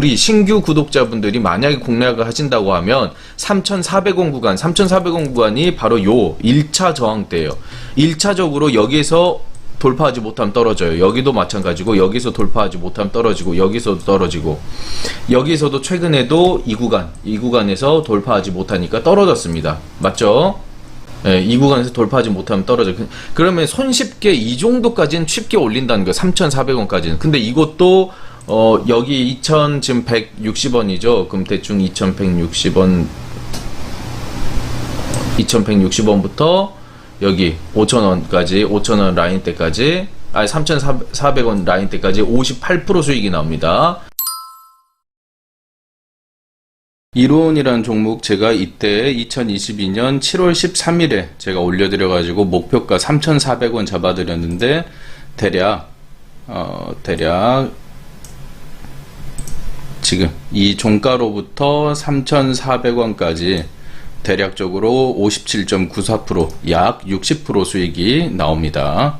우리 신규 구독자분들이 만약에 공략을 하신다고 하면 3,400원 구간, 3,400원 구간이 바로 요 1차 저항대예요. 1차적으로 여기서 돌파하지 못하면 떨어져요. 여기도 마찬가지고 여기서 돌파하지 못하면 떨어지고 여기서도 떨어지고 여기서도 최근에도 이 구간, 이 구간에서 돌파하지 못하니까 떨어졌습니다. 맞죠? 예, 이 구간에서 돌파하지 못하면 떨어져. 그- 그러면 손쉽게 이 정도까지는 쉽게 올린다는 거예요. 3,400원까지는. 근데 이것도 어, 여기 2,000 지금 160원이죠. 그럼 대충 2,160원 2,160원부터 여기 5,000원까지 5,000원 라인 때까지 아니 3,400원 라인 때까지 58% 수익이 나옵니다. 이론이라는 종목 제가 이때 2022년 7월 13일에 제가 올려드려가지고 목표가 3,400원 잡아드렸는데 대략 어 대략 지금 이 종가로부터 3,400원까지 대략적으로 57.94%약 60% 수익이 나옵니다.